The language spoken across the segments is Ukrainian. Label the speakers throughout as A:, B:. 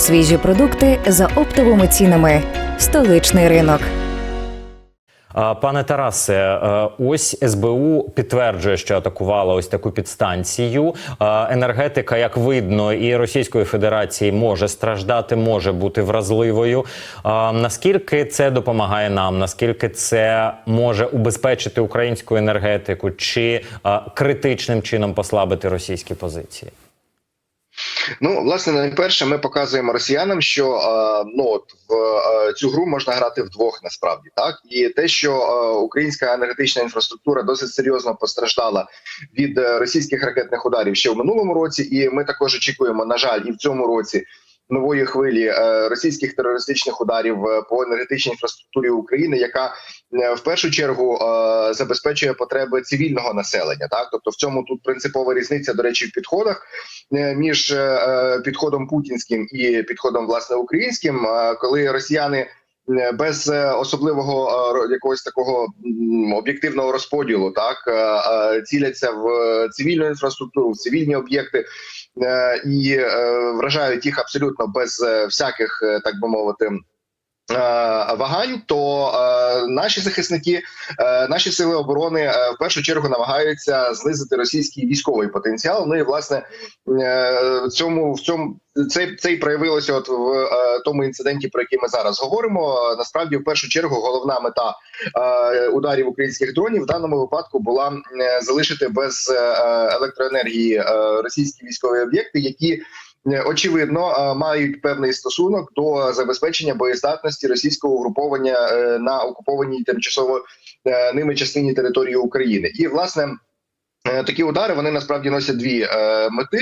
A: Свіжі продукти за оптовими цінами. Столичний ринок.
B: Пане Тарасе, е, ось СБУ підтверджує, що атакувала ось таку підстанцію. Енергетика, як видно, і Російської Федерації може страждати, може бути вразливою. Наскільки це допомагає нам? Наскільки це може убезпечити українську енергетику чи критичним чином послабити російські позиції?
C: Ну, власне, найперше, ми показуємо росіянам, що е, ну от в е, цю гру можна грати вдвох, насправді так, і те, що е, українська енергетична інфраструктура досить серйозно постраждала від е, російських ракетних ударів ще в минулому році, і ми також очікуємо, на жаль, і в цьому році. Нової хвилі е, російських терористичних ударів е, по енергетичній інфраструктурі України, яка е, в першу чергу забезпечує потреби цивільного населення. Так, тобто в цьому тут принципова різниця, до речі, в підходах між підходом путінським і підходом власне українським, коли росіяни. Е, Без е, особливого е, якогось такого об'єктивного розподілу, так ціляться в цивільну інфраструктуру, в цивільні об'єкти і вражають їх абсолютно без всяких, так би мовити. Е, Вагань, то е, наші захисники, е, наші сили оборони в першу чергу намагаються знизити російський військовий потенціал. Ну і власне е, цьому в цьому це, це і проявилося от в тому інциденті, про який ми зараз говоримо. Насправді, в першу чергу, головна мета ударів українських дронів в даному випадку була залишити без електроенергії російські військові об'єкти, які очевидно е, мають певний стосунок до забезпечення боєздатності російського угруповання е, на окупованій тимчасово е, ними частині території України, і власне. Е, Такі удари вони насправді носять дві е, мети.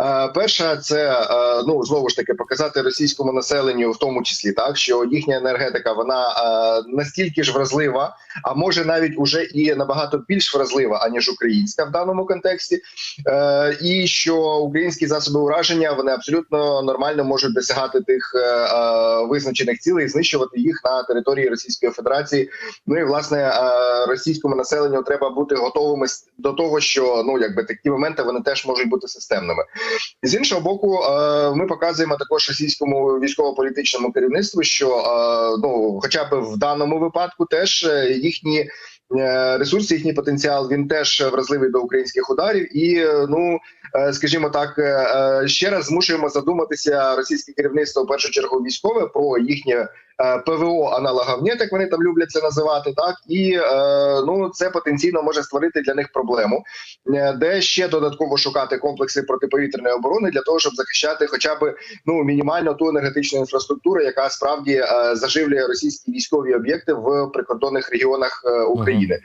C: Е, перша це е, ну знову ж таки показати російському населенню, в тому числі так, що їхня енергетика вона е, настільки ж вразлива, а може навіть уже і набагато більш вразлива аніж українська в даному контексті, е, і що українські засоби ураження вони абсолютно нормально можуть досягати тих е, е, визначених цілей, знищувати їх на території Російської Федерації. Ну і власне е, російському населенню треба бути готовими до того, що ну якби такі моменти вони теж можуть бути системними. З іншого боку, е, ми показуємо також російському військово-політичному керівництву, що е, ну, хоча б в даному випадку, теж е, їхні. Ресурси, їхній потенціал він теж вразливий до українських ударів, і ну скажімо так, ще раз змушуємо задуматися російське керівництво в першу чергу військове про їхнє е, ПВО аналоговнє, як вони там люблять це називати, так? І е, ну це потенційно може створити для них проблему, е, де ще додатково шукати комплекси протиповітряної оборони для того, щоб захищати, хоча б ну мінімально ту енергетичну інфраструктуру, яка справді заживлює російські військові об'єкти в прикордонних регіонах України.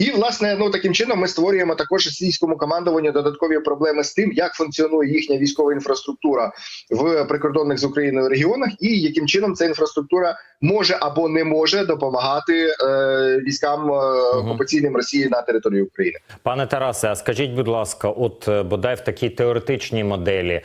C: І власне, ну таким чином ми створюємо також російському командуванню додаткові проблеми з тим, як функціонує їхня військова інфраструктура в прикордонних з Україною регіонах, і яким чином ця інфраструктура може або не може допомагати е, військам е, окупаційним Росії на території України.
B: Пане Тарасе, а скажіть, будь ласка, от е, бодай в такій теоретичній моделі.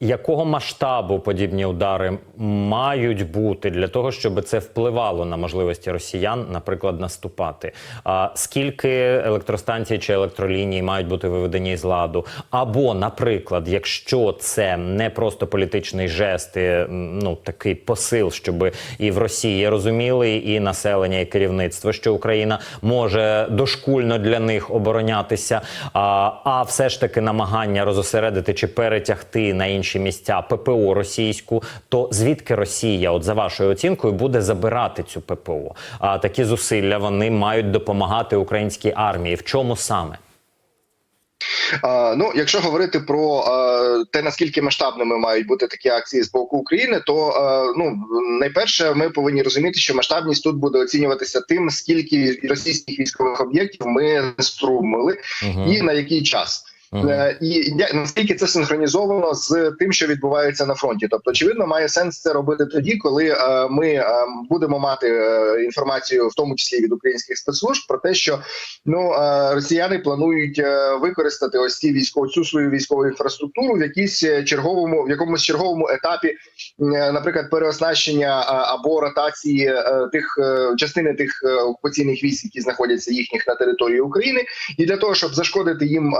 B: Якого масштабу подібні удари мають бути для того, щоб це впливало на можливості росіян, наприклад, наступати? А скільки електростанцій чи електроліній мають бути виведені з ладу? Або, наприклад, якщо це не просто політичний жест, і, ну такий посил, щоб і в Росії розуміли, і населення, і керівництво, що Україна може дошкульно для них оборонятися, а, а все ж таки намагання розосередити чи перетягти на інші місця ППО російську, то звідки Росія, от за вашою оцінкою, буде забирати цю ППО? А такі зусилля вони мають допомагати українській армії. В чому саме?
C: Ну, якщо говорити про те, наскільки масштабними мають бути такі акції з боку України, то ну найперше, ми повинні розуміти, що масштабність тут буде оцінюватися тим, скільки російських військових об'єктів ми струмили
B: Угу.
C: і на який час. Е, І наскільки це синхронізовано з тим, що відбувається на фронті, тобто очевидно, має сенс це робити тоді, коли е, ми е, будемо мати інформацію, в тому числі від українських спецслужб, про те, що ну росіяни планують використати ось ці військову цю свою військову інфраструктуру в якійсь черговому, в якомусь черговому етапі, наприклад, переоснащення або ротації тих частини тих окупаційних військ, які знаходяться їхніх на території України, і для того, щоб зашкодити їм,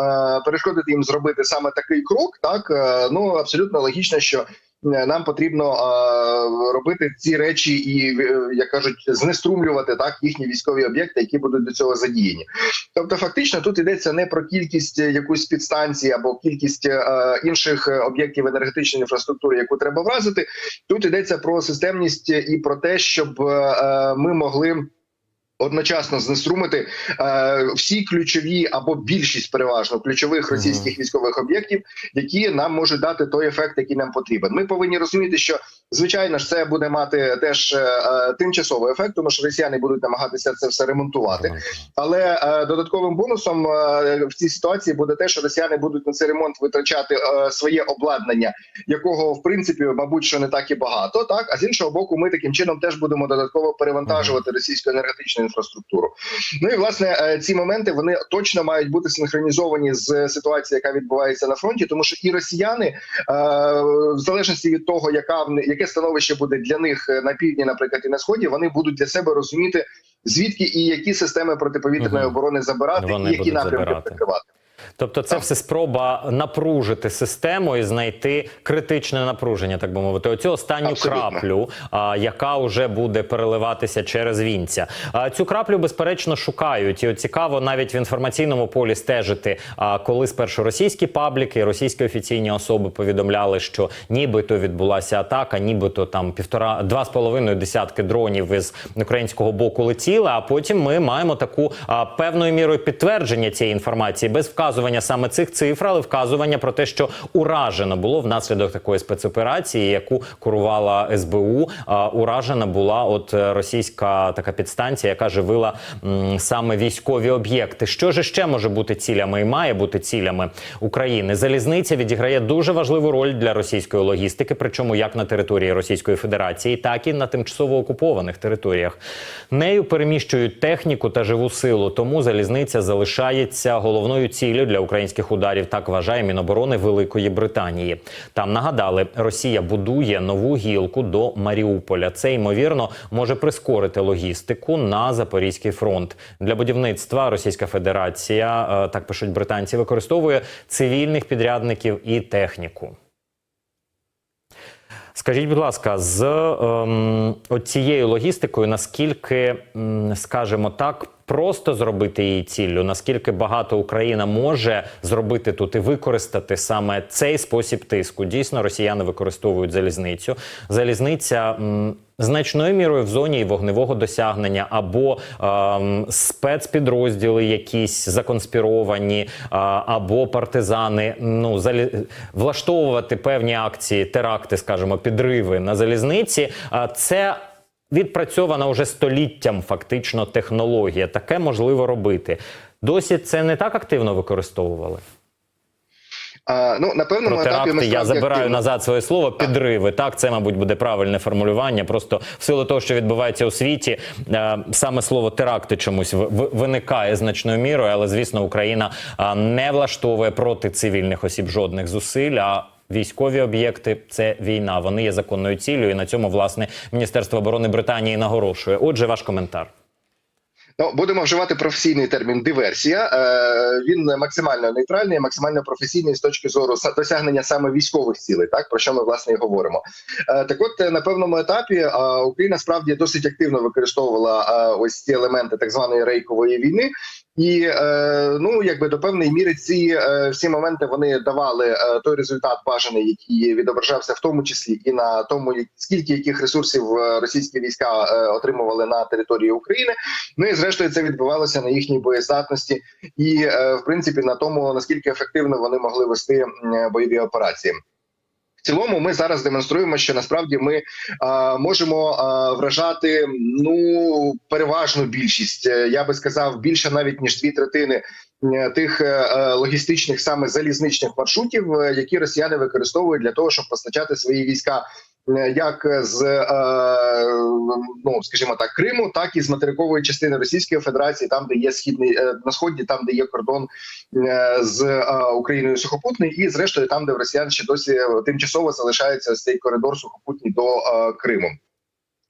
C: перешкодити перешкодити їм зробити саме такий крок, так е, ну абсолютно логічно, що е, нам потрібно е, робити ці речі і як кажуть, знеструмлювати так їхні військові об'єкти, які будуть до цього задіяні. Тобто, фактично, тут йдеться не про кількість якусь підстанції або кількість інших об'єктів енергетичної інфраструктури, яку треба вразити. Тут йдеться про системність і про те, щоб ми могли. Одночасно знеструмити е, всі ключові або більшість переважно ключових російських військових об'єктів, які нам можуть дати той ефект, який нам потрібен. Ми повинні розуміти, що звичайно ж це буде мати теж е, е, тимчасовий ефект, тому що росіяни будуть намагатися це все ремонтувати. Але е, додатковим бонусом е, в цій ситуації буде те, що росіяни будуть на цей ремонт витрачати е, своє обладнання, якого в принципі, мабуть, що не так і багато. Так а з іншого боку, ми таким чином теж будемо додатково перевантажувати російську енергетичну інфраструктуру. Ну і власне е, ці моменти вони точно мають бути синхронізовані з ситуацією, яка відбувається на фронті, тому що і росіяни, е, в залежності від того, яка яке становище буде для них е, на півдні, наприклад, і на сході, вони будуть для себе розуміти. Звідки і які системи протиповітряної оборони забирати,
B: Вони
C: і які напрямки
B: забирати.
C: прикривати.
B: Тобто, це все спроба напружити систему і знайти критичне напруження, так би мовити, оцю останню
C: Абсолютно.
B: краплю, а, яка вже буде переливатися через вінця. А, цю краплю, безперечно, шукають. І цікаво навіть в інформаційному полі стежити. А коли спершу російські пабліки, російські офіційні особи повідомляли, що нібито відбулася атака, нібито там півтора два з половиною десятки дронів із українського боку летіли. А потім ми маємо таку а, певною мірою підтвердження цієї інформації без вказування саме цих цифр, але вказування про те, що уражено було внаслідок такої спецоперації, яку курувала СБУ. Уражена була от е, російська така підстанція, яка живила саме військові об'єкти. Що ж ще може бути цілями і має бути цілями України? Залізниця відіграє дуже важливу роль для російської логістики, причому як на території Російської Федерації, так і на тимчасово окупованих територіях. Нею переміщують техніку та живу силу. Тому залізниця залишається головною ціллю для українських ударів. Так вважає Міноборони Великої Британії. Там нагадали, Росія будує нову гілку до Маріуполя. Це ймовірно може прискорити логістику на Запорізький фронт. Для будівництва Російська Федерація, е, так пишуть британці, використовує цивільних підрядників і техніку. Скажіть, будь ласка, з ем, цією логістикою, наскільки, скажімо так, просто зробити її ціллю, наскільки багато Україна може зробити тут і використати саме цей спосіб тиску? Дійсно, росіяни використовують залізницю. Залізниця. м, Значною мірою в зоні вогневого досягнення або ем, спецпідрозділи, якісь законспіровані, а, або партизани, ну залі... влаштовувати певні акції, теракти, скажімо, підриви на залізниці. А це відпрацьована уже століттям фактично технологія. Таке можливо робити. Досі це не так активно використовували.
C: А, ну напевно,
B: Про
C: на етапі ми
B: теракти я забираю
C: активно-
B: назад своє слово. Підриви. Так, це, мабуть, буде правильне формулювання. Просто в силу того, що відбувається у світі, е, саме слово теракти чомусь виникає значною мірою, але звісно, Україна е, не влаштовує проти цивільних осіб жодних зусиль. А Військові об'єкти це війна. Вони є законною ціллю, і на цьому власне Міністерство оборони Британії наголошує. Отже, ваш коментар.
C: Ну, будемо вживати професійний термін диверсія. Е, він максимально нейтральний, максимально професійний з точки зору досягнення саме військових цілей, так про що ми власне і говоримо. Е, так, от е, на певному етапі Україна справді досить активно використовувала ось ці елементи так званої рейкової війни. І е, ну якби до певної міри ці е, всі моменти вони давали е, той результат бажаний, який відображався в тому числі і на тому, скільки яких ресурсів російські війська отримували на території України. Ну і зрештою це відбувалося на їхній боєздатності, і в принципі на тому наскільки ефективно вони могли вести бойові операції. Цілому, ми зараз демонструємо, що насправді ми а, можемо а, вражати ну переважну більшість. е, Я би сказав, більше навіть ніж дві третини тих е, е, логістичних саме залізничних маршрутів, які росіяни використовують для того, щоб постачати свої війська. Як з е, ну скажімо так Криму, так і з материкової частини Російської Федерації, там де є східний е, на сході, там де є кордон е, з Україною сухопутний, і зрештою там, де в Росіян ще досі тимчасово залишається цей коридор сухопутній до Криму.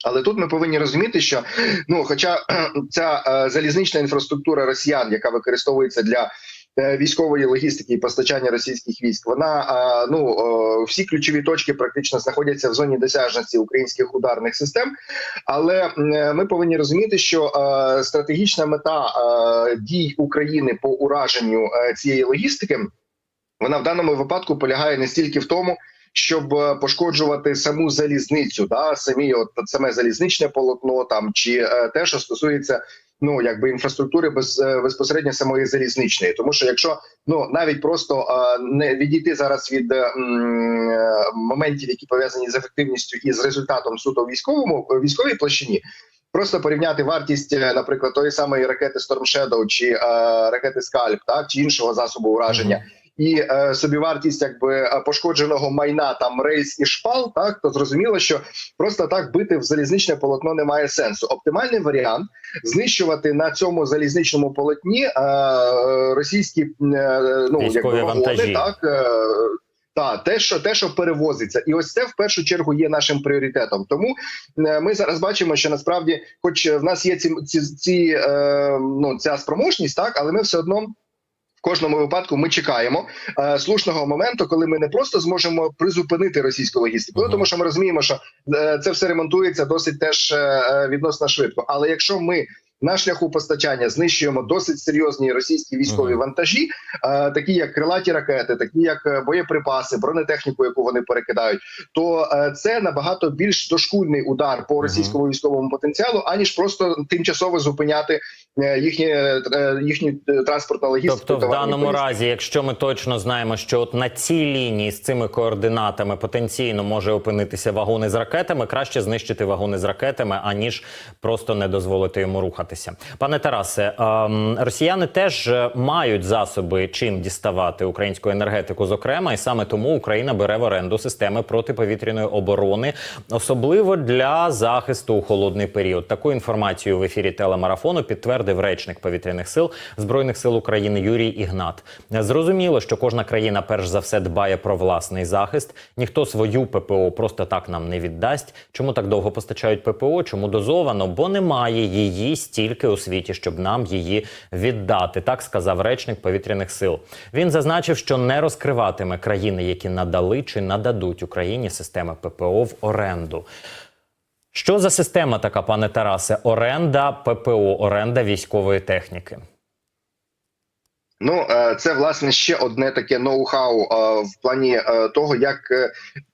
C: Але тут ми повинні розуміти, що ну, хоча ця залізнична інфраструктура росіян, яка використовується для військової логістики і постачання російських військ. Вона е, ну е, всі ключові точки практично знаходяться в зоні досяжності українських ударних систем. Але е, ми повинні розуміти, що е, стратегічна мета е, дій України по ураженню е, цієї логістики. Вона в даному випадку полягає не стільки в тому, щоб е, пошкоджувати саму залізницю, да самі от саме залізничне полотно, там чи е, те, що стосується ну якби інфраструктури без е, безпосередньо самої залізничної, тому що якщо ну навіть просто е, не відійти зараз від е, е, моментів, які пов'язані з ефективністю і з результатом суто військовому е, військовій площині. Просто порівняти вартість, наприклад, тої самої ракети Storm Shadow чи е, ракети Скальп, так чи іншого засобу ураження, і е, собівартість якби е, пошкодженого майна там рейс і шпал, так то зрозуміло, що просто так бити в залізничне полотно немає сенсу. Оптимальний варіант знищувати на цьому залізничному полотні е, російські е, ну якби вагони, так. Е, та те, що те, що перевозиться, і ось це в першу чергу є нашим пріоритетом. Тому е, ми зараз бачимо, що насправді, хоч в нас є ці ці, ці е, ну ця спроможність, так але ми все одно. В кожному випадку ми чекаємо е, слушного моменту, коли ми не просто зможемо призупинити російську логістику, uh
B: -huh.
C: тому що ми розуміємо, що е, це все ремонтується досить теж е, е, відносно швидко. Але якщо ми на шляху постачання знищуємо досить серйозні російські військові
B: Ага.
C: вантажі, е, такі як крилаті ракети, такі як е, боєприпаси, бронетехніку, яку вони перекидають, то е, це набагато більш дошкульний удар по російському військовому потенціалу, аніж просто тимчасово зупиняти е, їхні е, їхню е, логістику.
B: Тобто, в даному
C: поїздки.
B: разі, якщо ми точно знаємо, що от на цій лінії з цими координатами потенційно може опинитися вагони з ракетами, краще знищити вагони з ракетами, аніж просто не дозволити йому рухатися. Пане Тарасе, ем, росіяни теж е, мають засоби чим діставати українську енергетику, зокрема, і саме тому Україна бере в оренду системи протиповітряної оборони, особливо для захисту у холодний період. Таку інформацію в ефірі телемарафону підтвердив речник повітряних сил збройних сил України Юрій Ігнат. Зрозуміло, що кожна країна перш за все дбає про власний захист. Ніхто свою ППО просто так нам не віддасть. Чому так довго постачають ППО? Чому дозовано? Бо немає її у світі, щоб нам її віддати. Так сказав речник повітряних сил. Він зазначив, що не розкриватиме країни, які надали чи нададуть Україні системи ППО в оренду. Що за система така, пане Тарасе? Оренда ППО, оренда військової техніки.
C: Ну, е, це власне ще одне таке ноу-хау е, в плані е, того, як,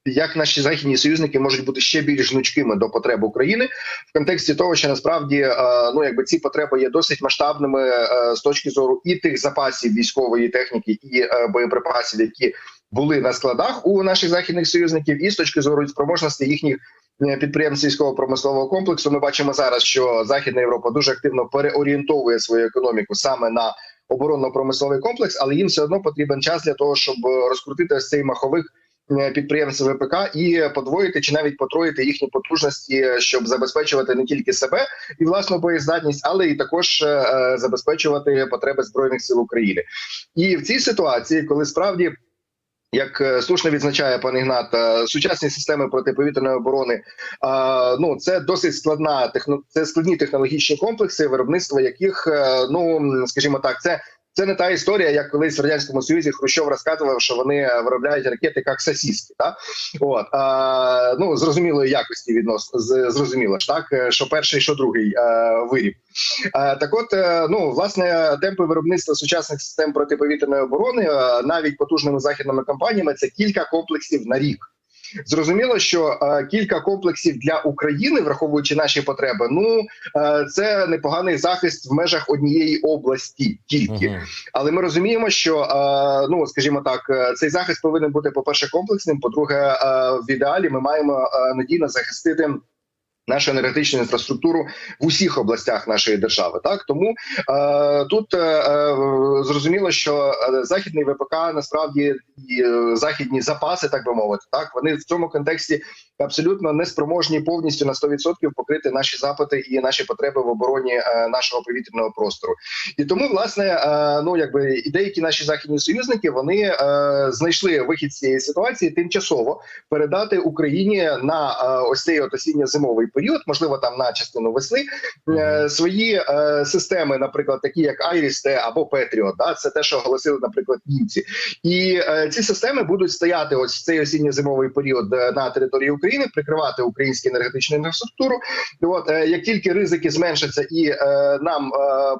C: як наші західні союзники можуть бути ще більш гнучкими до потреб України в контексті того, що насправді ну якби ці потреби є досить масштабними з точки зору і тих запасів військової техніки і боєприпасів, які були на складах у наших західних союзників, і з точки зору спроможності їхніх. Підприємств військово-промислового комплексу ми бачимо зараз, що Західна Європа дуже активно переорієнтовує свою економіку саме на оборонно-промисловий комплекс, але їм все одно потрібен час для того, щоб е, розкрутити ось цей маховик е, підприємств ВПК і подвоїти чи навіть потроїти їхні потужності, е, щоб забезпечувати не тільки себе і власну боєздатність, але і також забезпечувати потреби збройних сил України. І в цій ситуації, коли справді. Як е, слушно відзначає пан Ігнат, е, сучасні системи протиповітряної оборони, ну це досить складна це складні технологічні комплекси, виробництво яких, е, ну скажімо так, це. Це не та історія, як колись в радянському союзі Хрущов розказував, що вони виробляють ракети як сосіски. Так? От а, ну зрозумілої якості відносно зрозуміло ж так, що перший, що другий е, виріб. Е, так, от е, ну власне темпи виробництва сучасних систем протиповітряної оборони навіть потужними західними компаніями це кілька комплексів на рік. Зрозуміло, що е, кілька комплексів для України, враховуючи наші потреби, ну е, це непоганий захист в межах однієї області тільки.
B: угу.
C: Але ми розуміємо, що е, ну скажімо так, цей захист повинен бути по перше комплексним. По-друге, е, в ідеалі ми маємо е, надійно захистити. Нашу енергетичну інфраструктуру в усіх областях нашої держави, так тому е, тут е, е, зрозуміло, що е, західний ВПК насправді і е, західні запаси, так би мовити, так вони в цьому контексті абсолютно неспроможні повністю на 100% покрити наші запити і наші потреби в обороні е, нашого повітряного простору. І тому, власне, е, ну якби і деякі наші західні союзники вони е, знайшли вихід з цієї ситуації тимчасово передати Україні на е, ось цей от осінньо-зимовий період, можливо, там на частину весни, е, свої е, системи, наприклад, такі як Iris-T або Patriot, да, це те, що оголосили, наприклад, німці, і е, ці системи будуть стояти ось в цей осінньо-зимовий період на території України, прикривати українську енергетичну інфраструктуру. От як тільки ризики зменшаться і нам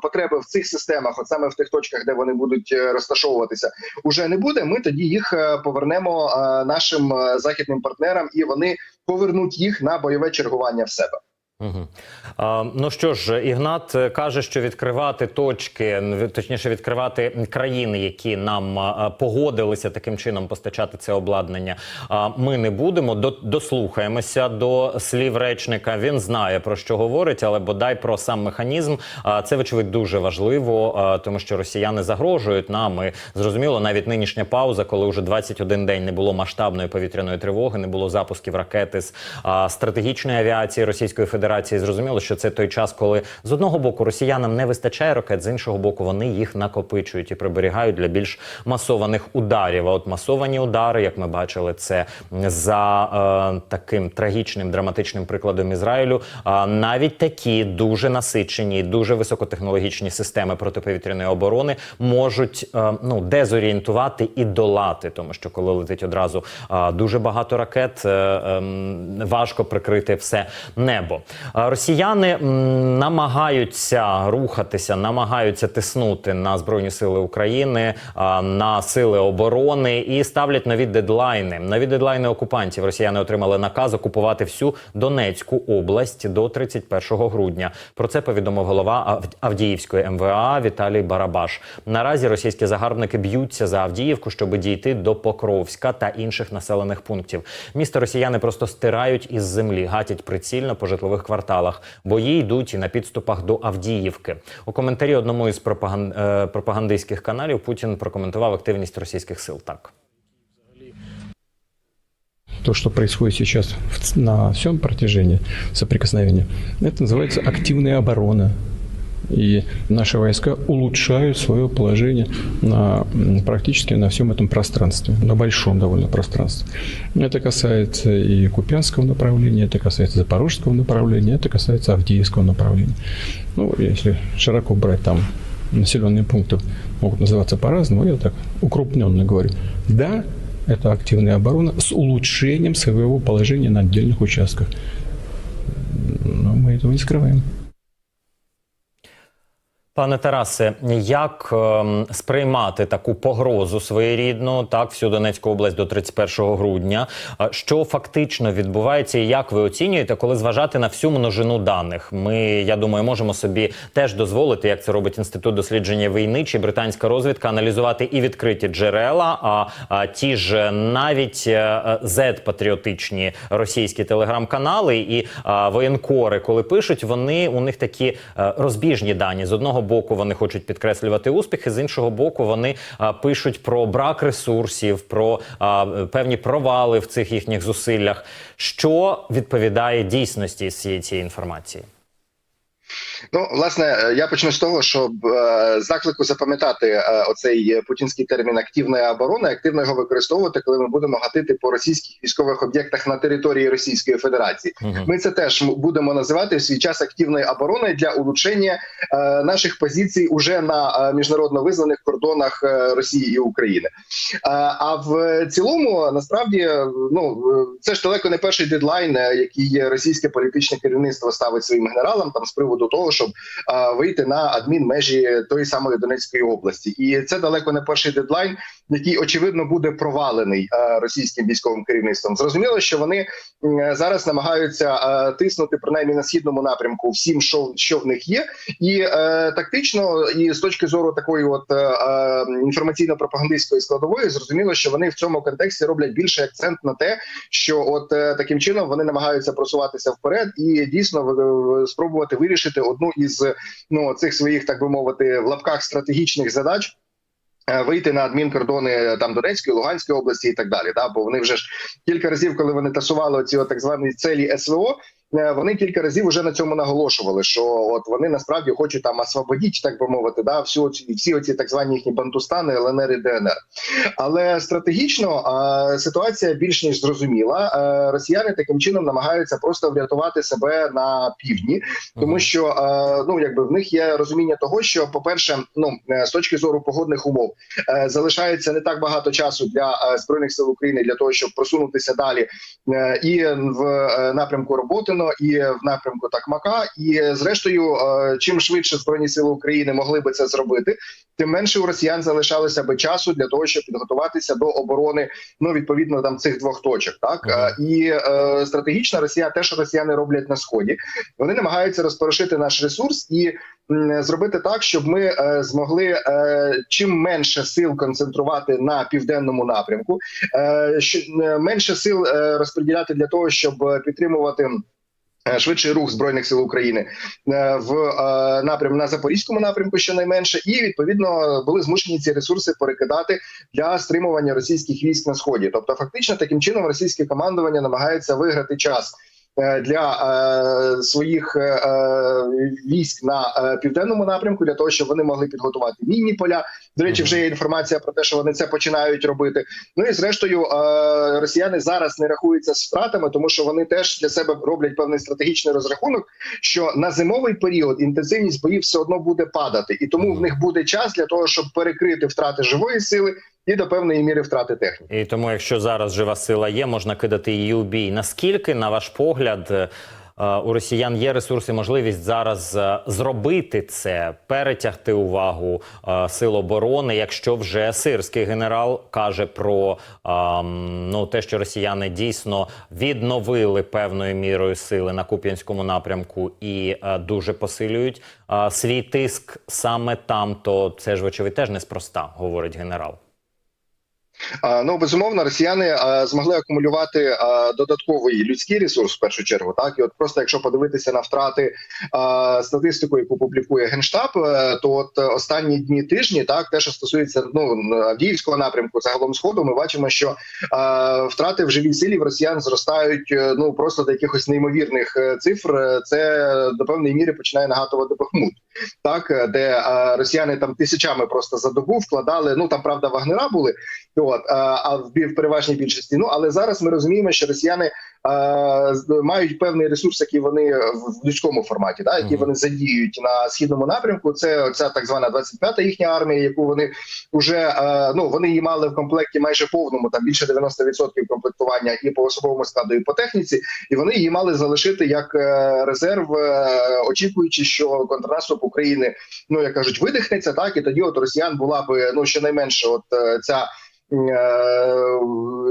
C: потреби в цих системах, от саме в тих точках, де вони будуть розташовуватися, уже не буде. Ми тоді їх повернемо нашим західним партнерам, і вони повернуть їх на бойове чергування в себе.
B: Угу. А, ну що ж, Ігнат каже, що відкривати точки, точніше, відкривати країни, які нам погодилися таким чином постачати це обладнання. А, ми не будемо. До, дослухаємося до слів речника. Він знає про що говорить, але бодай про сам механізм. А, це вочевидь дуже важливо, тому що росіяни загрожують нам. І, зрозуміло, навіть нинішня пауза, коли вже 21 день не було масштабної повітряної тривоги, не було запусків ракети з стратегічної авіації Російської Федерації. Зрозуміло, що це той час, коли з одного боку росіянам не вистачає ракет, з іншого боку, вони їх накопичують і приберігають для більш масованих ударів. А от масовані удари, як ми бачили, це за е, таким трагічним драматичним прикладом Ізраїлю. А навіть такі дуже насичені, дуже високотехнологічні системи протиповітряної оборони можуть е, ну дезорієнтувати і долати, тому що коли летить одразу е, дуже багато ракет, е, ем, важко прикрити все небо. Росіяни намагаються рухатися, намагаються тиснути на збройні сили України, на сили оборони і ставлять нові дедлайни. Нові дедлайни окупантів. Росіяни отримали наказ окупувати всю Донецьку область до 31 грудня. Про це повідомив голова Ав- Авдіївської МВА Віталій Барабаш. Наразі російські загарбники б'ються за Авдіївку, щоб дійти до Покровська та інших населених пунктів. Місто росіяни просто стирають із землі, гатять прицільно по житлових кварталах. Бої йдуть і на підступах до Авдіївки. У коментарі одному із пропаган... е, пропагандистських каналів Путін прокоментував активність російських сил так.
D: то, что происходит сейчас на всем протяжении соприкосновения, это называется активная оборона. И наши войска улучшают свое положение на, практически на всем этом пространстве, на большом довольно пространстве. Это касается и Купянского направления, это касается Запорожского направления, это касается Авдеевского направления. Ну, если широко брать там населенные пункты могут называться по-разному, я так укрупненно говорю. Да, это активная оборона с улучшением своего положения на отдельных участках. Но мы этого не скрываем.
B: Пане Тарасе, як ем, сприймати таку погрозу своєрідну, так, всю Донецьку область до 31 грудня? Що фактично відбувається, і як ви оцінюєте, коли зважати на всю множину даних? Ми, я думаю, можемо собі теж дозволити, як це робить інститут дослідження війни чи британська розвідка, аналізувати і відкриті джерела, а, а ті ж навіть зет-патріотичні російські телеграм-канали і а, воєнкори, коли пишуть, вони у них такі е, розбіжні дані. З одного боку вони хочуть підкреслювати успіхи, з іншого боку, вони а, пишуть про брак ресурсів, про а, певні провали в цих їхніх зусиллях. Що відповідає дійсності з цієї інформації?
C: Ну, власне, е, я почну з того, щоб е, заклику запам'ятати е, оцей путінський термін активна оборона, активно його використовувати, коли ми будемо гатити по російських військових об'єктах на території Російської Федерації.
B: Мгм.
C: Ми це теж будемо називати в свій час активною обороною для улучшення е, наших позицій уже на е, міжнародно визнаних кордонах е, Росії і України. Е, а в цілому, насправді, ну це ж далеко не перший дедлайн, який російське політичне керівництво ставить своїм генералам там з приводу того, щоб е, вийти на адмінмежі тої самої Донецької області, і це далеко не перший дедлайн, який очевидно буде провалений е, російським військовим керівництвом. Зрозуміло, що вони м, зараз намагаються е, тиснути принаймні на східному напрямку всім, що, що в них є, і е, тактично, і з точки зору такої, от е, е, інформаційно-пропагандистської складової, зрозуміло, що вони в цьому контексті роблять більший акцент на те, що от е, таким чином вони намагаються просуватися вперед і дійсно в- спробувати вирішити одну із ну цих своїх, так би мовити, в лапках стратегічних задач. е, Вийти на адмінкордони там Донецької, Луганської області і так далі. Да? Бо вони вже ж кілька разів, коли вони тасували ці так звані целі СВО, е, вони кілька разів вже на цьому наголошували, що от вони насправді хочуть там освободити, так би мовити, да, всю оці- всі оці так звані їхні бантустани, ЛНР і ДНР. Але стратегічно е, ситуація більш ніж зрозуміла. Е, Росіяни таким чином намагаються просто врятувати себе на півдні, тому що е, ну якби в них є розуміння того, що по перше, ну е, з точки зору погодних умов е, залишається не так багато часу для е, збройних сил України для того, щоб просунутися далі е, і в е, напрямку Роботино, і в напрямку Такмака. І зрештою, е, чим швидше збройні сили України могли би це зробити, тим менше у росіян залишалося би часу для того, щоб підготуватися до оборони. Ну відповідно там цих двох точок. Так. Е, і е, стратегічно Росія, те, що росіяни роблять на сході, вони намагаються розпорошити наш ресурс і зробити так, щоб ми е, змогли е, чим менше сил концентрувати на південному напрямку, е, що е, менше сил е, розподіляти для того, щоб підтримувати. Е, Швидший рух збройних сил України е, в напрямку напрям на запорізькому напрямку, щонайменше, і відповідно були змушені ці ресурси перекидати для стримування російських військ на сході. Тобто, фактично, таким чином російське командування намагається виграти час е, для е, своїх е, е, військ на е, південному напрямку, для того, щоб вони могли підготувати мінні поля. До речі, вже є інформація про те, що вони це починають робити. Ну і зрештою, е, росіяни зараз не рахуються з втратами, тому що вони теж для себе роблять певний стратегічний розрахунок, що на зимовий період інтенсивність боїв все одно буде падати, і тому в них буде час для того, щоб перекрити втрати живої сили і до певної міри втрати техніки.
B: І тому, якщо зараз жива сила є, можна кидати її у бій. Наскільки, на ваш погляд, е, у росіян є ресурси, можливість зараз е, зробити це, перетягти увагу е, сил оборони, якщо вже сирський генерал каже про ну те, що росіяни дійсно відновили певною мірою сили на Куп'янському напрямку і дуже посилюють свій тиск саме там, то це ж вочевидь теж неспроста, говорить генерал.
C: Ну безумовно, росіяни змогли акумулювати додатковий людський ресурс в першу чергу. Так і от просто якщо подивитися на втрати статистику, яку публікує генштаб, е, то от останні дні тижні, так те, що стосується ну Авдіївського напрямку, загалом сходу, ми бачимо, що втрати в живій силі в росіян зростають е, ну просто до якихось неймовірних е, цифр. Це до певної міри починає нагадувати Бахмут, так де росіяни там тисячами просто за добу вкладали. Ну там правда вагнера були. От а, а в переважній більшості. Ну але зараз ми розуміємо, що росіяни а, з- мають певний ресурс, який вони в людському форматі, да,
B: Мгм.
C: вони задіюють на східному напрямку. Це ця так звана 25-та їхня армія, яку вони вже ну вони її мали в комплекті майже повному, там більше 90% комплектування і по особовому складу, і по техніці, і вони її мали залишити як е, резерв, е, очікуючи, що контрнаступ України, ну як кажуть, видихнеться, так і тоді от росіян була б ну щонайменше, от е, ця. Е,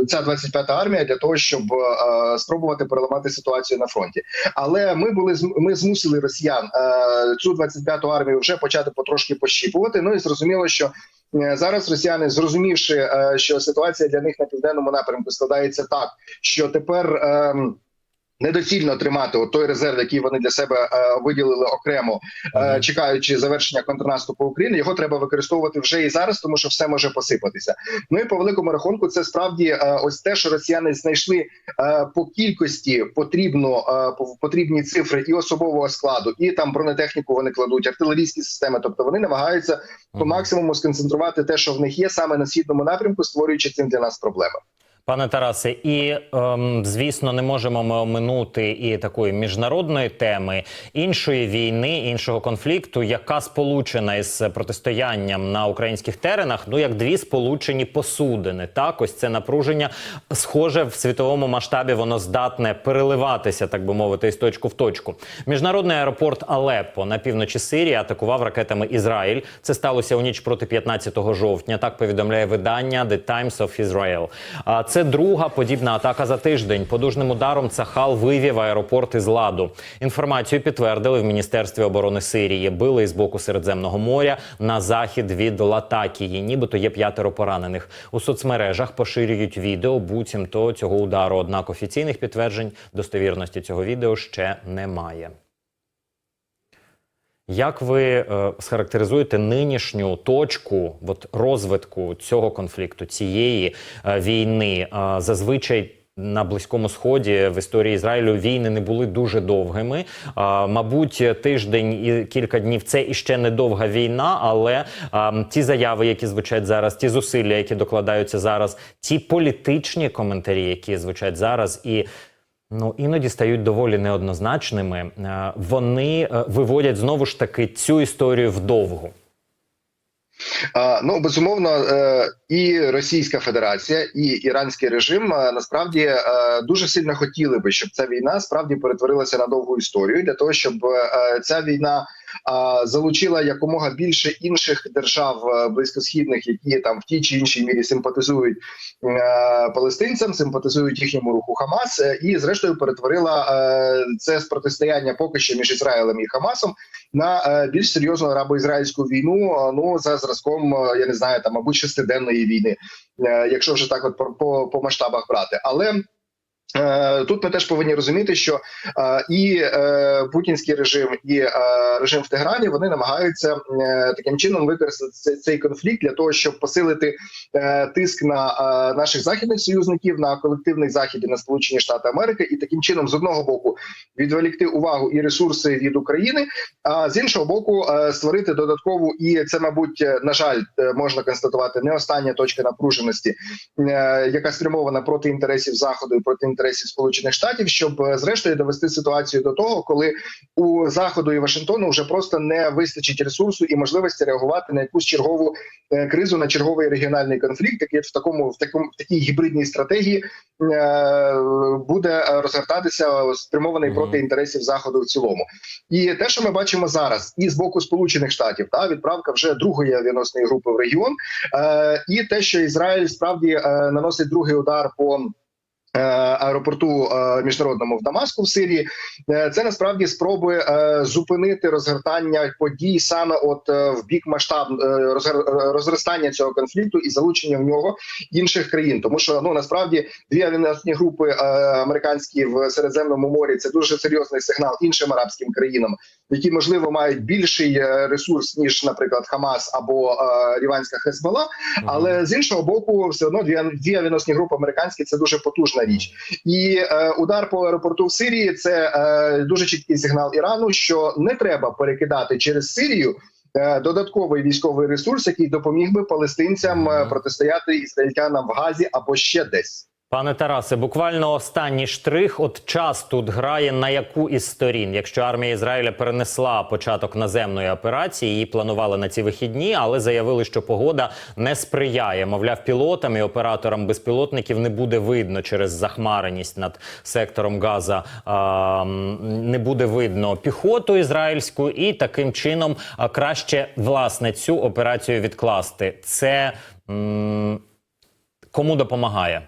C: Ця 25-та армія для того, щоб е, спробувати переламати ситуацію на фронті, але ми були ми змусили росіян е, цю 25-ту армію вже почати потрошки пощіпувати. Ну і зрозуміло, що зараз росіяни, зрозумівши, що ситуація для них на південному напрямку складається так, що тепер. Недоцільно тримати от той резерв, який вони для себе е, виділили окремо, е, чекаючи завершення контрнаступу України. Його треба використовувати вже і зараз, тому що все може посипатися. Ну і по великому рахунку, це справді е, ось те, що росіяни знайшли по кількості потрібно потрібні цифри і особового складу, і там бронетехніку вони кладуть, артилерійські системи. Тобто вони намагаються по максимуму сконцентрувати те, що в них є саме на східному напрямку, створюючи цим для нас проблеми.
B: Пане Тарасе, і ем, звісно, не можемо ми оминути і такої міжнародної теми іншої війни, іншого конфлікту, яка сполучена із протистоянням на українських теренах. Ну як дві сполучені посудини. Так, ось це напруження схоже в світовому масштабі. Воно здатне переливатися, так би мовити, із точку в точку. Міжнародний аеропорт Алеппо на півночі Сирії атакував ракетами Ізраїль. Це сталося у ніч проти 15 жовтня. Так повідомляє видання The Times of Israel. Це друга подібна атака за тиждень. Подужним ударом Цахал вивів аеропорт із ладу. Інформацію підтвердили в міністерстві оборони Сирії. Били із боку Середземного моря на захід від Латакії. Нібито є п'ятеро поранених. У соцмережах поширюють відео буцімто цього удару. Однак офіційних підтверджень достовірності цього відео ще немає. Як ви е, схарактеризуєте нинішню точку от, розвитку цього конфлікту, цієї е, війни? Е, зазвичай на близькому сході в історії Ізраїлю війни не були дуже довгими. А, мабуть, тиждень і кілька днів це іще не довга війна, але а, ті заяви, які звучать зараз, ті зусилля, які докладаються зараз, ті політичні коментарі, які звучать зараз, і ну іноді стають доволі неоднозначними. Е, Вони е, виводять знову ж таки цю історію вдовгу.
C: Ну безумовно, е, і Російська Федерація, і іранський режим насправді дуже сильно хотіли би, щоб ця війна справді перетворилася на довгу історію для того, щоб ця війна залучила якомога більше інших держав е, близькосхідних, які там в тій чи іншій мірі симпатизують е, палестинцям, симпатизують їхньому руху Хамас, е, і зрештою перетворила це протистояння поки що між Ізраїлем і Хамасом на більш серйозну арабо-ізраїльську війну. Ну за зразком, я не знаю, там мабуть шестиденної війни, якщо вже так, от по, по, по масштабах брати, але. Е, Тут ми теж повинні розуміти, що е, і е, путінський режим, і режим в Теграні вони намагаються таким чином використати цей, конфлікт для того, щоб посилити тиск на наших західних союзників, на колективних заходів на Сполучені Штати Америки, і таким чином з одного боку відволікти увагу і ресурси від України, а з іншого боку, створити додаткову, і це, мабуть, на жаль, можна констатувати не остання точка напруженості, яка спрямована проти інтересів заходу і проти інтересів Сполучених Штатів, щоб е, зрештою довести ситуацію до того, коли у заходу і Вашингтону вже просто не вистачить ресурсу і можливості реагувати на якусь чергову е, кризу, на черговий регіональний конфлікт, який в такому в такому в такій гібридній стратегії е, буде розгортатися спрямований
B: Мгм.
C: проти інтересів заходу в цілому. І те, що ми бачимо зараз, і з боку Сполучених Штатів, та відправка вже другої авіаносної групи в регіон, і те, що Ізраїль справді наносить другий удар по. Е, Аеропорту е, міжнародному в Дамаску в Сирії. Е, це насправді спроби зупинити розгортання подій саме от в бік масштаб розростання цього конфлікту і залучення в нього інших країн, тому що ну насправді дві авіаносні групи американські в Середземному морі це дуже серйозний сигнал іншим арабським країнам, які можливо мають більший ресурс ніж, наприклад, Хамас або Ліванська Хезбола. Але з іншого боку, все одно дві, дві авіаносні групи американські це дуже потужна річ. І е, удар по аеропорту в Сирії це е, дуже чіткий сигнал Ірану, що не треба перекидати через Сирію. е, Додатковий військовий ресурс, який допоміг би палестинцям е, протистояти ізраїльтянам в Газі або ще десь.
B: Пане Тарасе, буквально останній штрих. От час тут грає на яку із сторін, якщо армія Ізраїля перенесла початок наземної операції, її планували на ці вихідні, але заявили, що погода не сприяє. Мовляв, пілотам і операторам безпілотників не буде видно через захмареність над сектором Газа. А, не буде видно піхоту ізраїльську, і таким чином краще власне цю операцію відкласти. Це м, кому допомагає?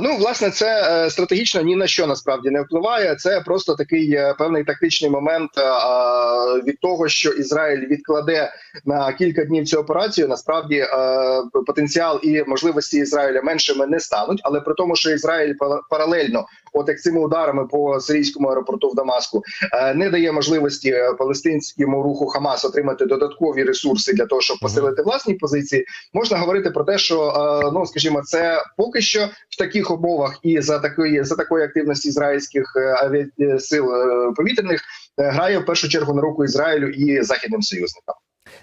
C: Ну, власне, це е, стратегічно ні на що насправді не впливає. Це просто такий е, певний тактичний момент е, від того, що Ізраїль відкладе на кілька днів цю операцію. Насправді потенціал і можливості Ізраїля меншими не стануть, але при тому, що Ізраїль пара- паралельно, от як цими ударами по сирійському аеропорту в Дамаску, е, не дає можливості е, палестинському руху Хамас отримати додаткові ресурси для того, щоб посилити власні позиції. Можна говорити про те, що е, ну скажімо, це поки що в таких умовах і за такої за такої активності ізраїльських авіасил повітряних грає в першу чергу на руку Ізраїлю і західним союзникам.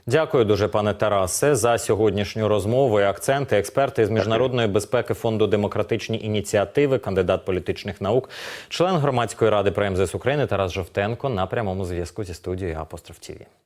B: Дякую дуже, пане Тарасе, за сьогоднішню розмову і акценти. Експерти з міжнародної безпеки фонду демократичні ініціативи, кандидат політичних наук, член громадської ради при МЗС України Тарас Жовтенко на прямому зв'язку зі студією Апостроф ТІВІ.